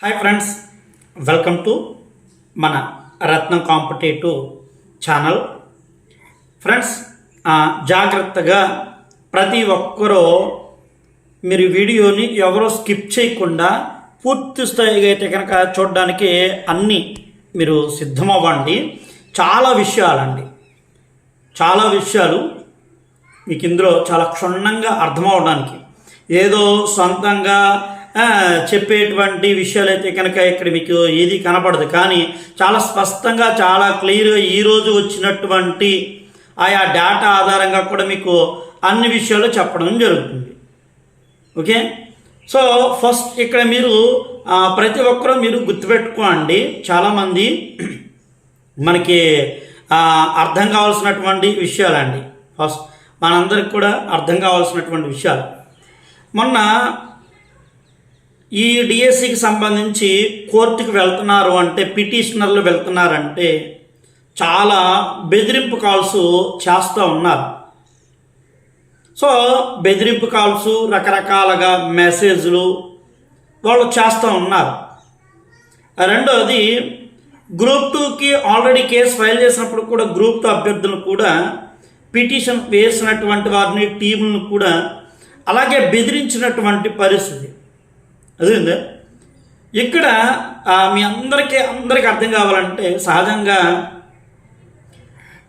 Hi friends welcome to మన రత్నం competitive channel. Friends జాగ్రత్తగా ప్రతి ఒక్కరూ మీరు వీడియోని ఎవరో స్కిప్ చేయకుండా పూర్తి స్థాయిగా అయితే కనుక చూడడానికి అన్నీ మీరు సిద్ధమవ్వండి. చాలా విషయాలండి. చాలా విషయాలు మీకు ఇందులో చాలా క్షుణ్ణంగా అర్థమవడానికి ఏదో సొంతంగా చెప్పేటువంటి విషయాలు అయితే కనుక ఇక్కడ మీకు ఏది కనపడదు. కానీ చాలా స్పష్టంగా చాలా క్లియర్గా ఈరోజు వచ్చినటువంటి ఆయా డేటా ఆధారంగా కూడా మీకు అన్ని విషయాలు చెప్పడం జరుగుతుంది. ఓకే? సో ఫస్ట్ ఇక్కడ మీరు ప్రతి ఒక్కరూ మీరు గుర్తుపెట్టుకోండి. చాలామంది మనకి అర్థం కావాల్సినటువంటి విషయాలండి. ఫస్ట్ మనందరికి కూడా అర్థం కావాల్సినటువంటి విషయాలు. మొన్న ఈ డిఎస్సికి సంబంధించి కోర్టుకు వెళ్తున్నారు అంటే పిటిషనర్లు వెళ్తున్నారంటే చాలా బెదిరింపు కాల్స్ చేస్తూ ఉన్నారు. సో బెదిరింపు కాల్స్ రకరకాలుగా మెసేజ్లు వాళ్ళు చేస్తూ ఉన్నారు. రెండోది గ్రూప్ టూకి ఆల్రెడీ కేసు ఫైల్ చేసినప్పుడు కూడా గ్రూప్ టూ అభ్యర్థులు కూడా పిటిషన్ వేసినటువంటి వారిని టీంను కూడా అలాగే బెదిరించినటువంటి పరిస్థితి. అదేందా? ఇక్కడ మీ అందరికీ అందరికీ అర్థం కావాలంటే సహజంగా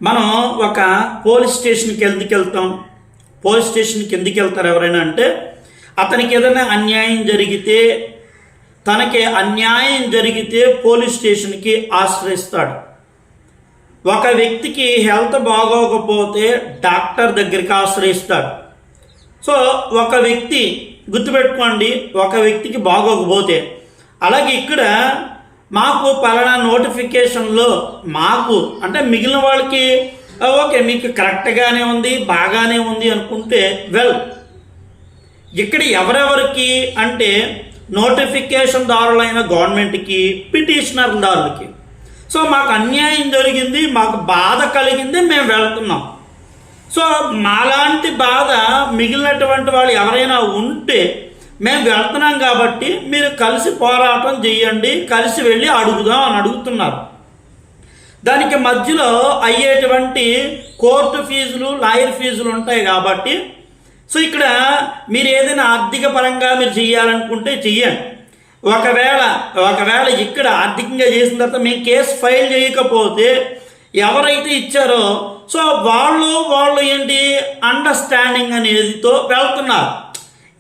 మనం ఒక పోలీస్ స్టేషన్కి ఎందుకు వెళ్తాం? పోలీస్ స్టేషన్కి ఎందుకు వెళ్తారు ఎవరైనా అంటే అతనికి ఏదైనా అన్యాయం జరిగితే తనకి అన్యాయం జరిగితే పోలీస్ స్టేషన్కి ఆశ్రయిస్తాడు. ఒక వ్యక్తికి హెల్త్ బాగోకపోతే డాక్టర్ దగ్గరికి ఆశ్రయిస్తాడు. సో ఒక వ్యక్తి గుర్తుపెట్టుకోండి ఒక వ్యక్తికి బాగోకపోతే. అలాగే ఇక్కడ మాకు పలానా నోటిఫికేషన్లో మాకు అంటే మిగిలిన వాళ్ళకి ఓకే మీకు కరెక్ట్గానే ఉంది బాగానే ఉంది అనుకుంటే వెల్. ఇక్కడ ఎవరెవరికి అంటే నోటిఫికేషన్ దారులైన గవర్నమెంట్కి పిటిషనర్ దారులకి సో మాకు అన్యాయం జరిగింది మాకు బాధ కలిగింది మేము వెళ్తున్నాం. సో మాలాంటి బాధ మిగిలినటువంటి వాళ్ళు ఎవరైనా ఉంటే మేము వెళ్తున్నాం కాబట్టి మీరు కలిసి పోరాటం చేయండి కలిసి వెళ్ళి అడుగుదాం అని అడుగుతున్నారు. దానికి మధ్యలో అయ్యేటువంటి కోర్టు ఫీజులు లాయర్ ఫీజులు ఉంటాయి కాబట్టి సో ఇక్కడ మీరు ఏదైనా ఆర్థిక పరంగా మీరు చేయాలనుకుంటే చెయ్యండి. ఒకవేళ ఒకవేళ ఇక్కడ ఆర్థికంగా చేసిన తర్వాత మేము కేసు ఫైల్ చేయకపోతే ఎవరైతే ఇచ్చారో సో వాళ్ళు వాళ్ళు ఏంటి అండర్స్టాండింగ్ అనేదితో వెళ్తున్నారు.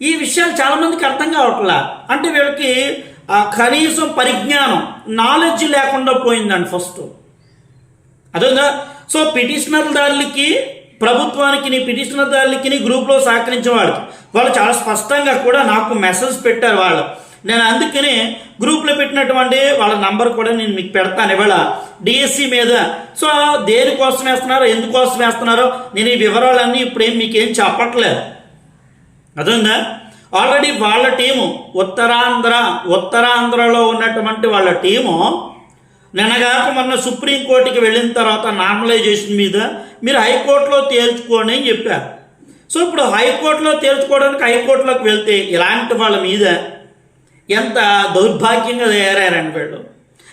ఈ విషయాలు చాలామందికి అర్థం కావట్లా. అంటే వీళ్ళకి కనీసం పరిజ్ఞానం నాలెడ్జ్ లేకుండా పోయిందండి ఫస్ట్ అదేగా సో పిటిషనర్ దారులకి ప్రభుత్వానికి నీ పిటిషనర్ దారులకి నీ గ్రూప్లో సహకరించిన వాళ్ళకి వాళ్ళు చాలా స్పష్టంగా కూడా నాకు మెసేజ్ పెట్టారు వాళ్ళు. నేను అందుకనే గ్రూప్లో పెట్టినటువంటి వాళ్ళ నంబర్ కూడా నేను మీకు పెడతాను ఇవాళ. డిఎస్సి మీద. సో దేనికోసం వేస్తున్నారో ఎందుకోసం వేస్తున్నారో నేను ఈ వివరాలన్నీ ఇప్పుడేం మీకేం చెప్పట్లేదు. అదొందా ఆల్రెడీ వాళ్ళ టీము ఉత్తరాంధ్ర ఉత్తరాంధ్రలో ఉన్నటువంటి వాళ్ళ టీము నిన్నగాక మొన్న సుప్రీంకోర్టుకి వెళ్ళిన తర్వాత నార్మలైజేషన్ మీద మీరు హైకోర్టులో తేల్చుకోండి అని చెప్పారు. సో ఇప్పుడు హైకోర్టులో తేల్చుకోవడానికి హైకోర్టులోకి వెళ్తే ఇలాంటి వాళ్ళ మీద ఎంత దౌర్భాగ్యంగా తయారయ్యారండి వీళ్ళు.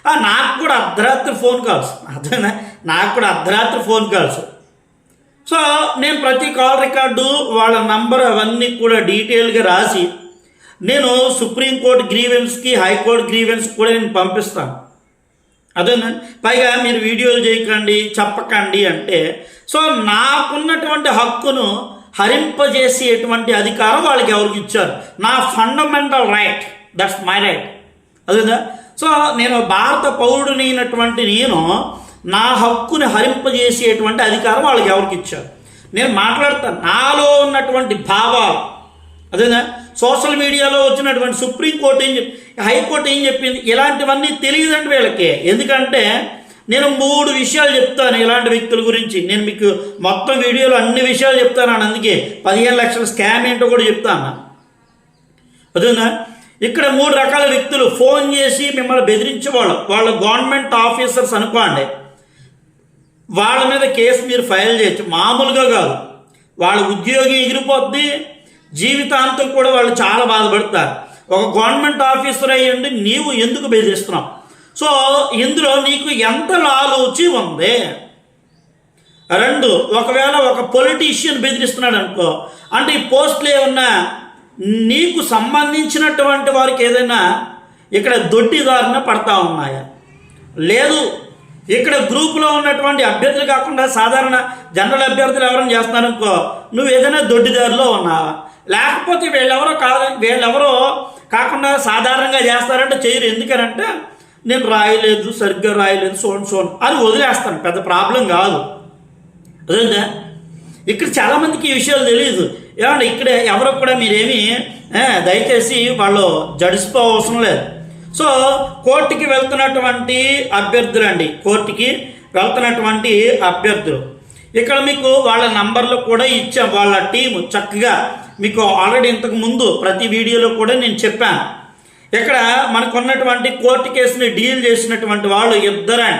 నాకు కూడా అర్ధరాత్రి ఫోన్ కాల్స్. అదేనా నాకు కూడా అర్ధరాత్రి ఫోన్ కాల్స్. సో నేను ప్రతి కాల్ రికార్డు వాళ్ళ నంబర్ అవన్నీ కూడా డీటెయిల్గా రాసి నేను సుప్రీంకోర్టు గ్రీవెన్స్కి హైకోర్టు గ్రీవెన్స్ కూడా నేను పంపిస్తాను. అదేనండి పైగా మీరు వీడియోలు చేయకండి చెప్పకండి అంటే సో నాకున్నటువంటి హక్కును హరింపజేసేటువంటి అధికారం వాళ్ళకి ఎవరికి ఇచ్చారు? నా fundamental right. That's my right అదేదా so నేను భారత పౌరుడిని అయినటువంటి నేను నా హక్కుని హరింపజేసేటువంటి అధికారం వాళ్ళకి ఎవరికి ఇచ్చారు నేను మాట్లాడతాను నాలో ఉన్నటువంటి భావాలు. అదేనా సోషల్ మీడియాలో వచ్చినటువంటి సుప్రీంకోర్టు ఏం చెప్పి హైకోర్టు ఏం చెప్పింది? ఇలాంటివన్నీ తెలియదండి వీళ్ళకి. ఎందుకంటే నేను మూడు విషయాలు చెప్తాను ఇలాంటి వ్యక్తుల గురించి. నేను మీకు మొత్తం వీడియోలో అన్ని విషయాలు చెప్తాను. అందుకే పదిహేను లక్షల స్కామ్ ఏంటో కూడా చెప్తాను. అదేనా ఇక్కడ మూడు రకాల వ్యక్తులు ఫోన్ చేసి మిమ్మల్ని బెదిరించేవాళ్ళు. వాళ్ళు గవర్నమెంట్ ఆఫీసర్స్ అనుకోండి. వాళ్ళ మీద కేసు మీరు ఫైల్ చేయొచ్చు. మామూలుగా కాదు. వాళ్ళ ఉద్యోగి ఎగిరిపోద్ది. జీవితాంతం కూడా వాళ్ళు చాలా బాధపడతారు. ఒక గవర్నమెంట్ ఆఫీసర్ అయ్యండి నీవు ఎందుకు బెదిరిస్తున్నావు? సో ఇందులో నీకు ఎంత లాలూచి ఉంది? రెండు ఒకవేళ ఒక పొలిటీషియన్ బెదిరిస్తున్నాడు అనుకో అంటే ఈ పోస్టులు ఏమన్నా నీకు సంబంధించినటువంటి వారికి ఏదైనా ఇక్కడ దొడ్డిదారిన పడతా ఉన్నాయా? లేదు ఇక్కడ గ్రూపులో ఉన్నటువంటి అభ్యర్థులు కాకుండా సాధారణ జనరల్ అభ్యర్థులు ఎవరైనా చేస్తున్నారనుకో నువ్వు ఏదైనా దొడ్డిదారిలో ఉన్నావా? లేకపోతే వీళ్ళెవరో కాదు వీళ్ళెవరో కాకుండా సాధారణంగా చేస్తారంటే చేయరు. ఎందుకనంటే నేను రాయలేదు సరిగ్గా రాయలేదు సోన్ సోన్ అని వదిలేస్తాను. పెద్ద ప్రాబ్లం కాదు. అదే ఇక్కడ చాలామందికి ఈ విషయాలు తెలియదు ఏమంటే ఇక్కడ ఎవరు కూడా మీరేమి దయచేసి వాళ్ళు జడిసిపో లేదు. సో కోర్టుకి వెళ్తున్నటువంటి అభ్యర్థులు అండి కోర్టుకి వెళ్తున్నటువంటి అభ్యర్థులు. ఇక్కడ మీకు వాళ్ళ నంబర్లు కూడా ఇచ్చాం వాళ్ళ టీము చక్కగా. మీకు ఆల్రెడీ ఇంతకు ముందు ప్రతి వీడియోలో కూడా నేను చెప్పాను. ఇక్కడ మనకున్నటువంటి కోర్టు కేసుని డీల్ చేసినటువంటి వాళ్ళు ఇద్దరే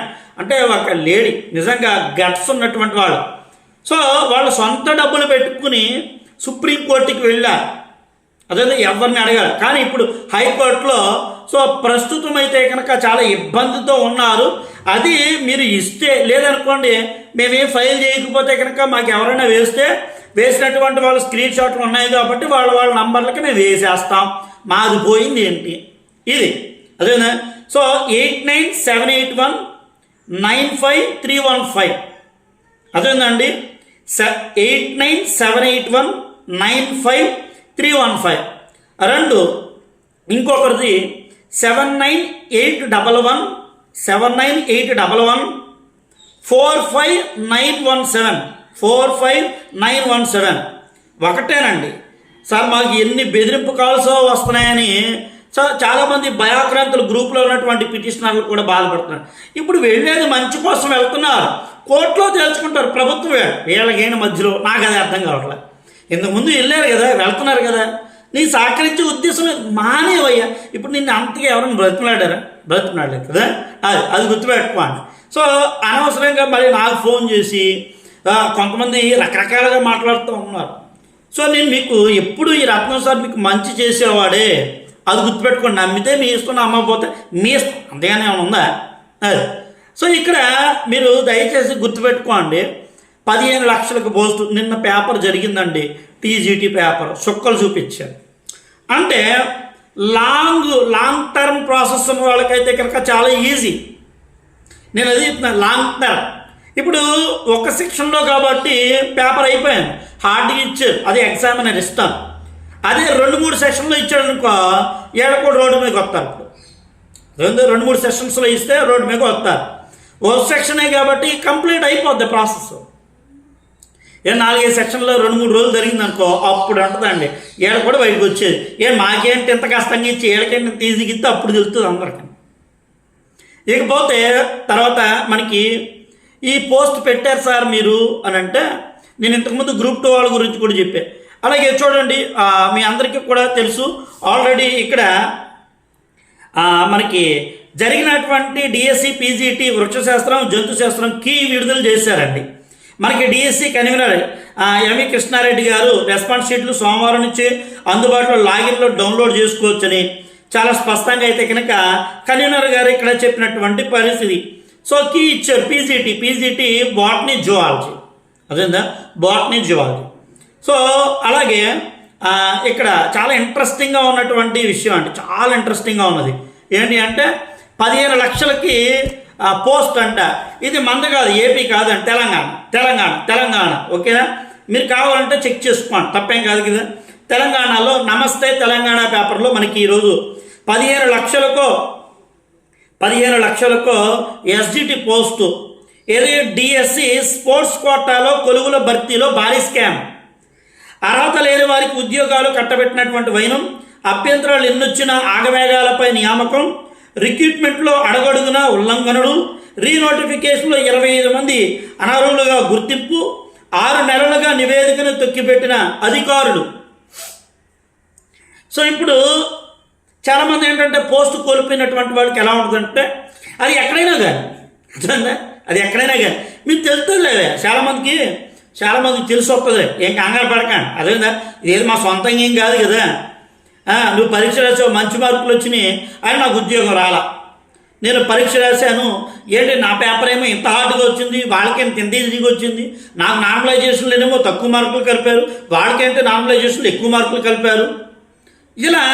అంటే ఒక లేడీ నిజంగా గట్స్ ఉన్నటువంటి వాళ్ళు సో వాళ్ళు సొంత డబ్బులు పెట్టుకుని సుప్రీంకోర్టుకి వెళ్ళారు. అదే ఎవరిని అడగాలి? కానీ ఇప్పుడు హైకోర్టులో సో ప్రస్తుతం అయితే కనుక చాలా ఇబ్బందితో ఉన్నారు. అది మీరు ఇస్తే లేదనుకోండి మేమేం ఫైల్ చేయకపోతే కనుక మాకు ఎవరైనా వేస్తే వేసినటువంటి వాళ్ళ స్క్రీన్ షాట్లు ఉన్నాయి కాబట్టి వాళ్ళ వాళ్ళ నంబర్లకి మేము వేసేస్తాం. మాది పోయింది ఏంటి? ఇది. అదేనా? So eight nine seven eight one nine five three one five. అదేందండి? Eight nine seven eight one nine five three one five. రెండు ఇంకొకరిది seven nine eight double one seven nine eight double one four five nine one seven four five nine one seven. ఒకటేనండి. Sir మాకు ఎన్ని బెదిరింపు calls వస్తున్నాయని so చాలామంది భయాక్రాంతులు గ్రూప్లో ఉన్నటువంటి పిటిషనర్లు కూడా బాధపడుతున్నారు. ఇప్పుడు వెళ్ళేది మంచి కోసం వెళ్తున్నారు. కోర్టులో తేల్చుకుంటారు ప్రభుత్వం వీళ్ళకేంటి మధ్యలో? నాకు అది అర్థం కావట్లేదు ఇంతకుముందు వెళ్ళారు కదా వెళ్తున్నారు కదా. నీ సహకరించే ఉద్దేశం మానేవయ్యా? ఇప్పుడు నిన్ను అంతగా ఎవరైనా బ్రతిమలాడారా? బ్రతిమలాడలేదు కదా? అది అది గుర్తుపెట్టుకోండి సో అనవసరంగా మరి నాకు ఫోన్ చేసి కొంతమంది రకరకాలుగా మాట్లాడుతూ ఉన్నారు. సో నేను మీకు ఎప్పుడు ఈ రత్నం సార్ మీకు మంచి చేసేవాడే. అది గుర్తుపెట్టుకోండి నమ్మితే మీ ఇష్టం నమ్మకపోతే మీ ఇష్టం. అంతేగానే ఏమైనా ఉందా? అది సో ఇక్కడ మీరు దయచేసి గుర్తుపెట్టుకోండి పదిహేను లక్షలకు పోస్ట్ నిన్న పేపర్ జరిగిందండి టీజీటీ పేపర్ చుక్కలు చూపించారు. అంటే లాంగ్ లాంగ్ టర్మ్ ప్రాసెస్ ఉన్న వాళ్ళకైతే కనుక చాలా ఈజీ. నేను అది చెప్తున్నాను లాంగ్ టర్మ్. ఇప్పుడు ఒక సెక్షన్లో కాబట్టి పేపర్ అయిపోయాను హార్డ్గా ఇచ్చారు అది ఎగ్జామినర్ ఇస్తాను. అదే రెండు మూడు సెషన్లో ఇచ్చాడు అనుకో ఏడ కూడా రోడ్డు మీద వస్తారు ఇప్పుడు. రెండు రెండు మూడు సెషన్స్లో ఇస్తే రోడ్డు మీద వస్తారు. ఓ సెక్షనే కాబట్టి కంప్లీట్ అయిపోద్ది ప్రాసెస్. ఏ నాలుగైదు సెక్షన్లో రెండు మూడు రోజులు జరిగింది అనుకో అప్పుడు ఉంటుందండి ఏడ కూడా బయటకు వచ్చేది. ఏ మాకేంటి ఇంత కష్టంగా ఇచ్చి ఏడకేంటి ఇంత ఈజీగా ఇస్తే అప్పుడు తెలుస్తుంది అందరికీ. ఇకపోతే తర్వాత మనకి ఈ పోస్ట్ పెట్టారు సార్ మీరు అని అంటే నేను ఇంతకుముందు గ్రూప్ టూ వాళ్ళ గురించి కూడా చెప్పాను అలాగే చూడండి మీ అందరికీ కూడా తెలుసు ఆల్రెడీ ఇక్కడ మనకి జరిగినటువంటి డిఎస్సి పీజీటీ వృక్షశాస్త్రం జంతుశాస్త్రం కీ విడుదల చేశారండి. మనకి డిఎస్సి కన్వీనర్ ఎంవి కృష్ణారెడ్డి గారు రెస్పాన్స్ షీట్లు సోమవారం నుంచి అందుబాటులో లాగిన్లో డౌన్లోడ్ చేసుకోవచ్చని చాలా స్పష్టంగా అయితే కనుక కన్వీనర్ గారు ఇక్కడ చెప్పినటువంటి పరిస్థితి. సో కీ ఇచ్చారు పీజీటీ పీజీటీ బాట్నీ జువాలజీ అదేందా బాట్నీ జువాలజీ సో అలాగే ఇక్కడ చాలా ఇంట్రెస్టింగ్గా ఉన్నటువంటి విషయం అండి. చాలా ఇంట్రెస్టింగ్గా ఉన్నది. ఏంటి అంటే పదిహేను లక్షలకి పోస్ట్ అంట. ఇది మంద కాదు ఏపీ కాదండి తెలంగాణ. తెలంగాణ తెలంగాణ ఓకేనా? మీరు కావాలంటే చెక్ చేసుకోండి. తప్పేం కాదు కదా? తెలంగాణలో నమస్తే తెలంగాణ పేపర్లో మనకి ఈరోజు పదిహేను లక్షలకో పదిహేను లక్షలకో ఎస్జిటి పోస్టు. ఏది డిఎస్సి స్పోర్ట్స్ కోటాలో కొలువుల భర్తీలో భారీ స్కామ్. అర్హత లేని వారికి ఉద్యోగాలు కట్టబెట్టినటువంటి వైనం అభ్యంతరాలు ఎన్నొచ్చినా ఆగవేగాలపై నియామకం రిక్రూట్మెంట్లో అడగడుగున ఉల్లంఘనలు రీనోటిఫికేషన్లో ఇరవై ఐదు మంది అనర్హులుగా గుర్తింపు ఆరు నెలలుగా నివేదికను తొక్కిపెట్టిన అధికారులు. సో ఇప్పుడు చాలామంది ఏంటంటే పోస్ట్ కోల్పోయినటువంటి వాళ్ళకి ఎలా ఉంటుందంటే అది ఎక్కడైనా కానీ అర్థమైందా అది ఎక్కడైనా కానీ మీకు తెలుస్తుంది చాలామందికి. చాలామందికి తెలిసి వస్తుంది ఏం కంగారు పడకండి. అదేందా ఇదేది మా సొంతంగా ఏం కాదు కదా. నువ్వు పరీక్ష రాసావు మంచి మార్కులు వచ్చినాయి అని నాకు ఉద్యోగం రాలా. నేను పరీక్ష రాశాను. ఏంటి నా పేపర్ ఏమో ఇంత హార్డ్గా వచ్చింది వాళ్ళకేంటి ఇంత ఈజీగా వచ్చింది? నాకు నార్మలైజేషన్లోనేమో తక్కువ మార్కులు కలిపారు. వాళ్ళకేంటి నార్మలైజేషన్లో ఎక్కువ మార్కులు కలిపారు? ఇలా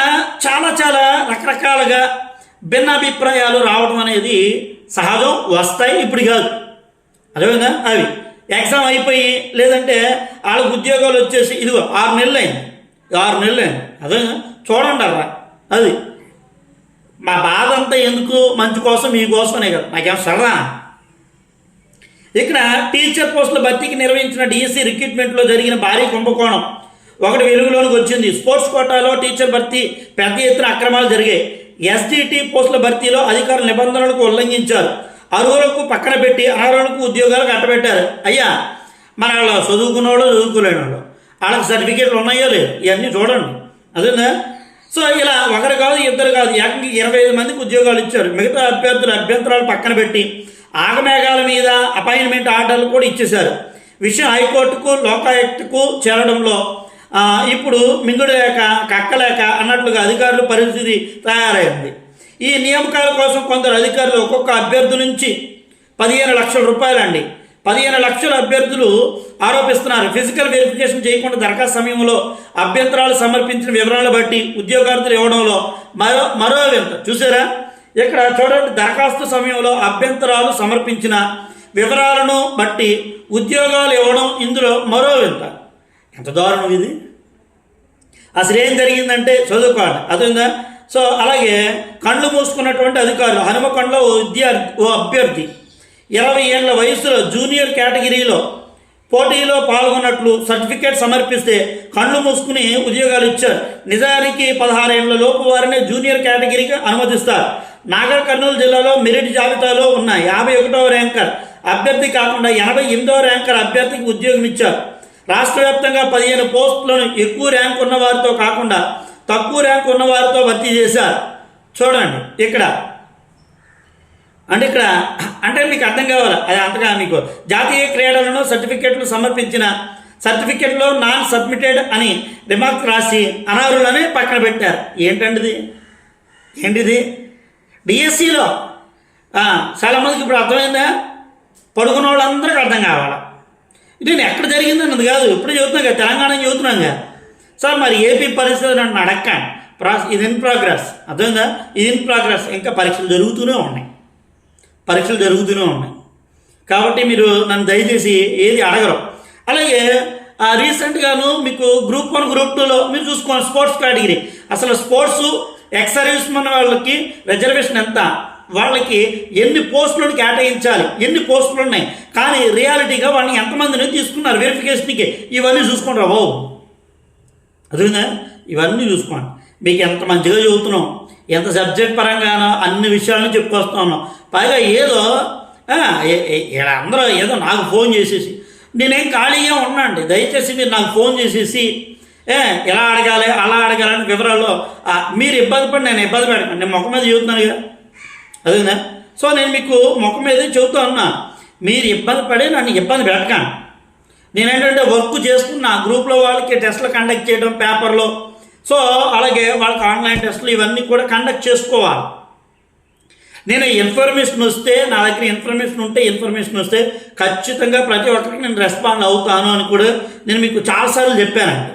చాలా చాలా రకరకాలుగా భిన్నాభిప్రాయాలు రావడం అనేది సహజం వస్తాయి ఇప్పుడు కాదు. అదేవిధంగా అవి. ఎగ్జామ్ అయిపోయి లేదంటే వాళ్ళకి ఉద్యోగాలు వచ్చేసి ఇదిగో ఆరు నెలలు అయింది. ఆరు నెలలు అయింది. అదే చూడండి అలా అది. మా బాధ అంతా ఎందుకు? మంచి కోసం మీకోసమనే కదా. నాకేం సరదా? ఇక్కడ టీచర్ పోస్టుల భర్తీకి నిర్వహించిన డిఎస్సి రిక్రూట్మెంట్లో జరిగిన భారీ కుంభకోణం. ఒకటి వెలుగులోనికి వచ్చింది. స్పోర్ట్స్ కోటాలో టీచర్ భర్తీ పెద్ద ఎత్తున అక్రమాలు జరిగాయి. ఎస్డిటి పోస్టుల భర్తీలో అధికారుల నిబంధనలకు ఉల్లంఘించారు. అరువులకు పక్కన పెట్టి అనర్హులకు ఉద్యోగాలు కట్టబెట్టారు అయ్యా మన వాళ్ళు చదువుకున్న వాళ్ళు చదువుకోలేని వాళ్ళు వాళ్ళకి సర్టిఫికేట్లు ఉన్నాయో లేదు ఇవన్నీ చూడండి. అదేనా సో ఇలా ఒకరు కాదు ఇద్దరు కాదు ఏకంగా ఇరవై ఐదు మందికి ఉద్యోగాలు ఇచ్చారు. మిగతా అభ్యర్థుల అభ్యంతరాలు పక్కన పెట్టి ఆగమేఘాల మీద అపాయింట్మెంట్ ఆర్డర్లు కూడా ఇచ్చేశారు. విషయం హైకోర్టుకు లోకాయుక్తకు చేరడంలో ఇప్పుడు మింగుడు లేక కక్కలేక అన్నట్లుగా అధికారుల పరిస్థితి తయారైంది. ఈ నియామకాల కోసం కొందరు అధికారులు ఒక్కొక్క అభ్యర్థి నుంచి పదిహేను లక్షల రూపాయలండి. పదిహేను లక్షల అభ్యర్థులు ఆరోపిస్తున్నారు. ఫిజికల్ వెరిఫికేషన్ చేయకుండా దరఖాస్తు సమయంలో అభ్యంతరాలు సమర్పించిన వివరాలు బట్టి ఉద్యోగార్థులు ఇవ్వడంలో మరో మరో వింత. చూసారా? ఇక్కడ చూడండి దరఖాస్తు సమయంలో అభ్యంతరాలు సమర్పించిన వివరాలను బట్టి ఉద్యోగాలు ఇవ్వడం ఇందులో మరో వింత. ఎంత దారుణం ఇది? అసలు ఏం జరిగిందంటే చదువుకోవాలి అదేందా సో అలాగే కళ్ళు మూసుకున్నటువంటి అధికారులు హనుమకొండలో ఓ విద్యార్థి ఓ అభ్యర్థి ఇరవై ఏళ్ళ వయసులో జూనియర్ కేటగిరీలో పోటీలో పాల్గొన్నట్లు సర్టిఫికేట్ సమర్పిస్తే కళ్ళు మూసుకుని ఉద్యోగాలు ఇచ్చారు. నిజానికి పదహారేళ్ళ లోపు వారిని జూనియర్ కేటగిరీకి అనుమతిస్తారు. నాగర్ కర్నూలు జిల్లాలో మెరిట్ జాబితాలో ఉన్న యాభై ఒకటవ ర్యాంకర్ అభ్యర్థి కాకుండా ఎనభై ఎనిమిదవ ర్యాంకర్ అభ్యర్థికి ఉద్యోగం ఇచ్చారు. రాష్ట్ర వ్యాప్తంగా పదిహేను పోస్టులను ఎక్కువ ర్యాంక్ ఉన్న వారితో కాకుండా తక్కువ ర్యాంక్ ఉన్న వారితో భర్తీ చేశారు. చూడండి ఇక్కడ. అంటే ఇక్కడ అంటే మీకు అర్థం కావాలి? అది అంతగా మీకు జాతీయ క్రీడలను సర్టిఫికెట్లు సమర్పించిన సర్టిఫికెట్లో నాన్ సబ్మిటెడ్ అని రిమార్క్ రాసి అనర్హులని పక్కన పెట్టారు. ఏంటండిది? ఏంటిది? డిఎస్సిలో చాలామందికి ఇప్పుడు అర్థమైందా? పడుకున్న వాళ్ళందరికీ అర్థం కావాలి? ఇది నేను ఎక్కడ జరిగింది అన్నది కాదు. ఇప్పుడు చెబుతున్నా కదా తెలంగాణ చెబుతున్నాం కదా. సార్ మరి ఏపీ పరిస్థితి నన్ను అడక్కండి ప్రాస్ ఇది ఇన్ ప్రోగ్రెస్ అర్థమైందా? ఇది ఇన్ ప్రోగ్రెస్ ఇంకా పరీక్షలు జరుగుతూనే ఉన్నాయి. పరీక్షలు జరుగుతూనే ఉన్నాయి. కాబట్టి మీరు నన్ను దయచేసి ఏది అడగరు. అలాగే ఆ, రీసెంట్గాను మీకు గ్రూప్ వన్ గ్రూప్ టూలో మీరు చూసుకోండి స్పోర్ట్స్ కేటగిరీ. అసలు స్పోర్ట్స్ ఎక్స్ సర్వీస్ మన వాళ్ళకి రిజర్వేషన్ ఎంత? వాళ్ళకి ఎన్ని పోస్టులను కేటాయించాలి? ఎన్ని పోస్టులు ఉన్నాయి? కానీ రియాలిటీగా వాళ్ళని ఎంతమందిని తీసుకున్నారు? వెరిఫికేషన్కి ఇవన్నీ చూసుకుంటారు బాబు? అదేనా ఇవన్నీ చూసుకోండి. మీకు ఎంత మంచిగా చదువుతున్నాం ఎంత సబ్జెక్ట్ పరంగానో అన్ని విషయాలను చెప్పుకొస్తున్నాం పైగా ఏదో ఆ, అందరూ ఏదో నాకు ఫోన్ చేసేసి నేనేం ఖాళీగా ఉన్నాండి దయచేసి మీరు నాకు ఫోన్ చేసేసి ఏ ఎలా అడగాలి అలా అడగాలని వివరాలు మీరు ఇబ్బంది పడి నేను ఇబ్బంది పెడతాను. నేను ముఖం మీద చెబుతున్నాను కదా అదేనా సో నేను మీకు ముఖం మీద చెబుతూ ఉన్నా మీరు ఇబ్బంది పడి నన్ను ఇబ్బంది పెట్టకండి. నేనేంటంటే వర్క్ చేసుకుని నా గ్రూప్లో వాళ్ళకి టెస్ట్లు కండక్ట్ చేయడం పేపర్లో. సో అలాగే వాళ్ళకి ఆన్లైన్ టెస్ట్లు ఇవన్నీ కూడా కండక్ట్ చేసుకోవాలి. నేను ఇన్ఫర్మేషన్ వస్తే నా దగ్గర ఇన్ఫర్మేషన్ ఉంటే ఇన్ఫర్మేషన్ వస్తే ఖచ్చితంగా ప్రతి ఒక్కరికి నేను రెస్పాండ్ అవుతాను అని కూడా నేను మీకు చాలాసార్లు చెప్పానండి.